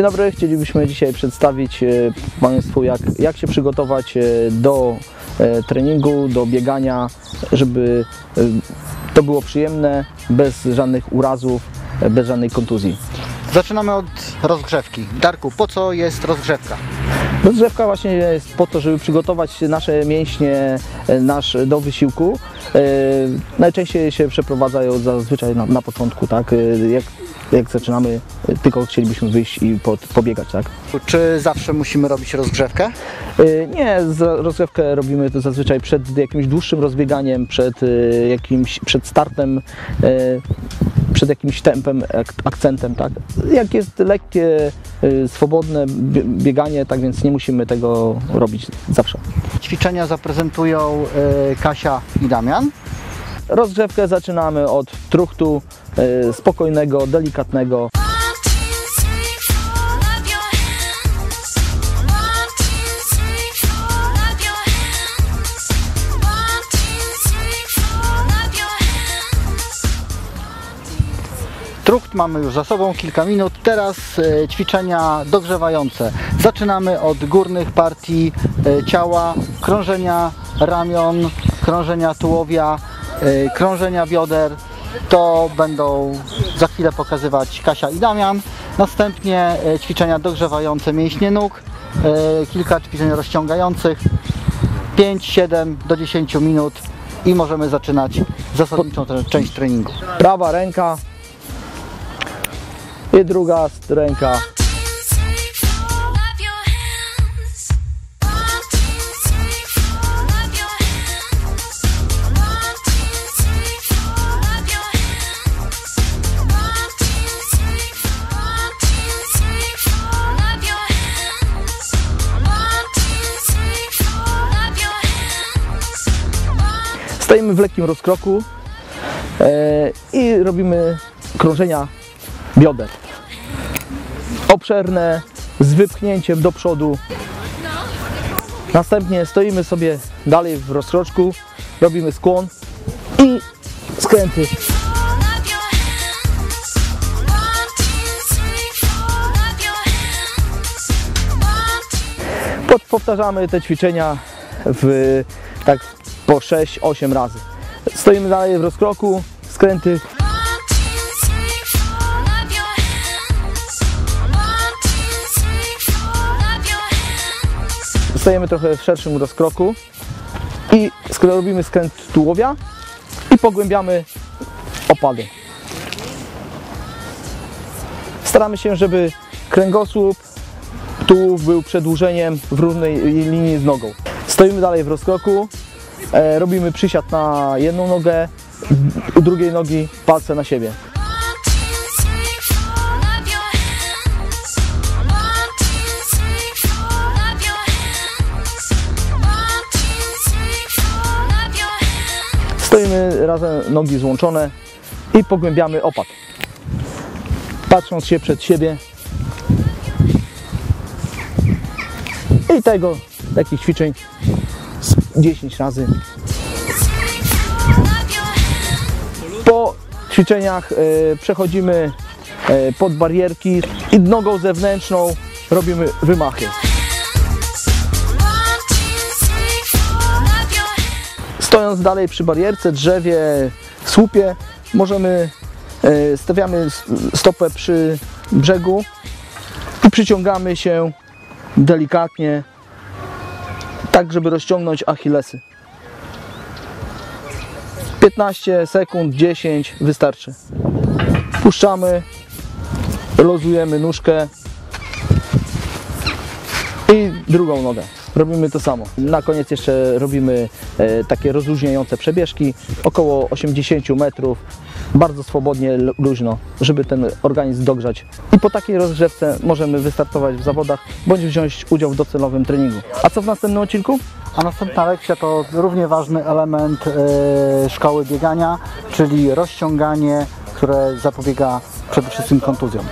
Dzień dobry, chcielibyśmy dzisiaj przedstawić e, Państwu jak, jak się przygotować e, do e, treningu, do biegania, żeby to było przyjemne, bez żadnych urazów, bez żadnej kontuzji. Zaczynamy od rozgrzewki. Darku, po co jest rozgrzewka? Rozgrzewka właśnie jest po to, żeby przygotować nasze mięśnie nasz do wysiłku. Najczęściej się przeprowadzają zazwyczaj na, na początku, tak? Jak, jak zaczynamy, tylko chcielibyśmy wyjść i pod, pobiegać, tak? Czy zawsze musimy robić rozgrzewkę? E, Nie, rozgrzewkę robimy to zazwyczaj przed jakimś dłuższym rozbieganiem, przed e, jakimś, przed startem, e, przed jakimś tempem, ak- akcentem, tak? Jak jest lekkie, swobodne bie- bieganie, tak więc nie musimy tego robić zawsze. Ćwiczenia zaprezentują Kasia i Damian. Rozgrzewkę zaczynamy od truchtu e, spokojnego, delikatnego. Trucht mamy już za sobą kilka minut. Teraz e, ćwiczenia dogrzewające. Zaczynamy od górnych partii e, ciała, krążenia ramion, krążenia tułowia, krążenia bioder. To będą za chwilę pokazywać Kasia i Damian. Następnie e, ćwiczenia dogrzewające mięśnie nóg, e, kilka ćwiczeń rozciągających. 5, 7 do 10 minut i możemy zaczynać zasadniczą część treningu. Prawa ręka i druga ręka. Stajemy w lekkim rozkroku e, i robimy krążenia bioder. Obszerne, z wypchnięciem do przodu. Następnie stoimy sobie dalej w rozkroczku, robimy skłon i skręty. Powtarzamy te ćwiczenia w, tak po 6-8 razy. Stoimy dalej w rozkroku, skręty stajemy trochę w szerszym rozkroku i robimy skręt tułowia i pogłębiamy opady. Staramy się, żeby kręgosłup, tułów był przedłużeniem w równej linii z nogą. Stoimy dalej w rozkroku, robimy przysiad na jedną nogę, u drugiej nogi palce na siebie. Stoimy razem, nogi złączone i pogłębiamy opad. Patrząc się przed siebie. I tego, takich ćwiczeń 10 razy. Po ćwiczeniach e, przechodzimy e, pod barierki i nogą zewnętrzną robimy wymachy. Stojąc dalej przy barierce, drzewie, słupie, możemy, e, stawiamy stopę przy brzegu i przyciągamy się delikatnie, tak żeby rozciągnąć achillesy. 15 sekund, 10 wystarczy. Puszczamy, lozujemy nóżkę i drugą nogę. Robimy to samo. Na koniec jeszcze robimy e, takie rozluźniające przebieżki, około 80 metrów, bardzo swobodnie, lu- luźno, żeby ten organizm dogrzać. I po takiej rozgrzewce możemy wystartować w zawodach, bądź wziąć udział w docelowym treningu. A co w następnym odcinku? A następna lekcja to równie ważny element e, szkoły biegania, czyli rozciąganie, które zapobiega przede wszystkim kontuzjom.